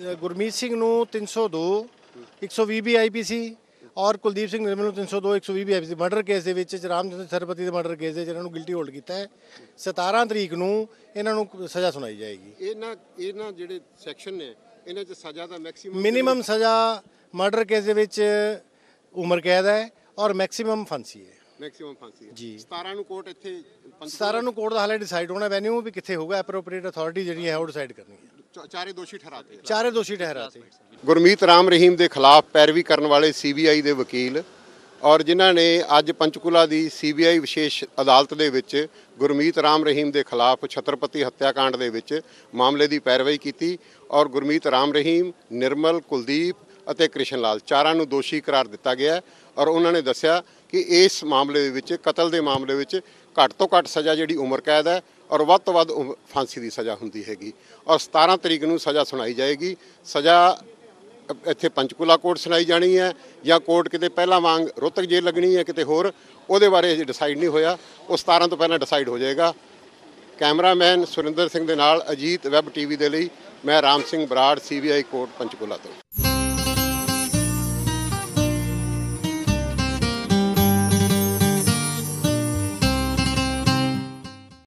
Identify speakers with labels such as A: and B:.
A: ਗੁਰਮੀਤ ਸਿੰਘ ਨੂੰ 302 120 B IPC ਔਰ ਕੁਲਦੀਪ ਸਿੰਘ ਨਿਰਮਲ ਨੂੰ 302 120 ਬੀ ਆਈਪੀਸੀ ਮਰਡਰ ਕੇਸ ਦੇ ਵਿੱਚ ਰਾਮਚੰਦਰ ਸਰਪਤੀ ਦੇ ਮਰਡਰ ਕੇਸ ਦੇ ਜਿਹਨਾਂ ਨੂੰ ਗਿਲਟੀ ਹੋਲਡ ਕੀਤਾ ਹੈ। 17 ਤਰੀਕ ਨੂੰ ਇਹਨਾਂ ਨੂੰ ਸਜ਼ਾ ਸੁਣਾਈ ਜਾਏਗੀ।
B: ਇਹਨਾਂ ਇਹਨਾਂ ਜਿਹੜੇ ਸੈਕਸ਼ਨ ਨੇ ਇਹਨਾਂ 'ਚ ਸਜ਼ਾ ਦਾ ਮੈਕਸਿਮਮ
A: ਮਿਨੀਮਮ ਸਜ਼ਾ ਮਰਡਰ ਕੇਸ ਦੇ ਵਿੱਚ ਉਮਰ ਕੈਦ ਹੈ ਔਰ ਮੈਕਸਿਮਮ ਫਾਂਸੀ ਹੈ।
B: ਮੈਕਸਿਮਮ ਫਾਂਸੀ ਹੈ।
A: ਜੀ।
B: 17 ਨੂੰ ਕੋਰਟ ਇੱਥੇ ਪੰਜ-
A: 17 ਨੂੰ ਕੋਰਟ ਦਾ ਹਾਲੇ ਡਿਸਾਈਡ ਹੋਣਾ ਵੈਨਿਊ ਵੀ ਕਿੱਥੇ ਹੋਊਗਾ? ਐਪਰੋਪ੍ਰੀਏਟ ਅਥਾਰਟੀ ਜਿਹੜੀ ਹੈ ਉਹ ਡਿਸਾਈਡ ਕਰਨੀ ਹੈ।
B: ਚਾਰੇ ਦੋਸ਼ੀ ਠਹਿਰਾਤੇ
A: ਚਾਰੇ ਦੋਸ਼ੀ ਠਹਿਰਾਤੇ।
B: ਗੁਰਮੀਤ ਰਾਮ ਰਹੀਮ ਦੇ ਖਿਲਾਫ ਪੈਰਵੀ ਕਰਨ ਵਾਲੇ ਸੀਬੀਆਈ ਦੇ ਵਕੀਲ ਔਰ ਜਿਨ੍ਹਾਂ ਨੇ ਅੱਜ ਪੰਚਕੂਲਾ ਦੀ ਸੀਬੀਆਈ ਵਿਸ਼ੇਸ਼ ਅਦਾਲਤ ਦੇ ਵਿੱਚ ਗੁਰਮੀਤ ਰਾਮ ਰਹੀਮ ਦੇ ਖਿਲਾਫ ਛਤਰਪਤੀ ਹੱਤਿਆਕਾਂਡ ਦੇ ਵਿੱਚ ਮਾਮਲੇ ਦੀ ਪੈਰਵਾਈ ਕੀਤੀ ਔਰ ਗੁਰਮੀਤ ਰਾਮ ਰਹੀਮ ਨਿਰਮਲ ਕੁਲਦੀਪ ਅਤੇ ਕ੍ਰਿਸ਼ਨ ਲਾਲ ਚਾਰਾਂ ਨੂੰ ਦੋਸ਼ੀ ਕਰਾਰ ਦਿੱਤਾ ਗਿਆ ਔਰ ਉਹਨਾਂ ਨੇ ਦੱਸਿਆ ਕਿ ਇਸ ਮਾਮਲੇ ਦੇ ਵਿੱਚ ਕਤਲ ਦੇ ਮਾਮਲੇ ਵਿੱਚ ਘੱਟ ਤੋਂ ਘੱਟ ਸਜ਼ਾ ਜਿਹੜੀ ਉਮਰ ਕੈਦ ਹੈ ਔਰ ਵੱਧ ਤੋਂ ਵੱਧ ਉਮ- ਫਾਂਸੀ ਦੀ ਸਜ਼ਾ ਹੁੰਦੀ ਹੈਗੀ। ਔਰ 17 ਤਰੀਕ ਨੂੰ ਸਜ਼ਾ ਸੁਣਾਈ ਜਾਏਗੀ। ਸਜ਼ਾ ਇੱਥੇ ਪੰਚਕੂਲਾ ਕੋਰਟ ਸੁਣਾਈ ਜਾਣੀ ਹੈ ਜਾਂ ਕੋਰਟ ਕਿਤੇ ਪਹਿਲਾਂ ਵਾਂਗ ਰੋਹਤਕ ਜੇਲ੍ਹ ਲੱਗਣੀ ਹੈ ਕਿਤੇ ਹੋਰ, ਉਹਦੇ ਬਾਰੇ ਅਜੇ ਡਿਸਾਈਡ ਨਹੀਂ ਹੋਇਆ। ਉਹ 17 ਤੋਂ ਪਹਿਲਾਂ ਡਿਸਾਈਡ ਹੋ ਜਾਏਗਾ। ਕੈਮਰਾਮੈਨ ਸੁਰਿੰਦਰ ਸਿੰਘ ਦੇ ਨਾਲ ਅਜੀਤ ਵੈਬ ਟੀਵੀ ਦੇ ਲਈ ਮੈਂ ਰਾਮ ਸਿੰਘ ਬਰਾੜ, ਸੀਬੀਆਈ ਕੋਰਟ, ਪੰਚਕੂਲਾ ਤੋਂ।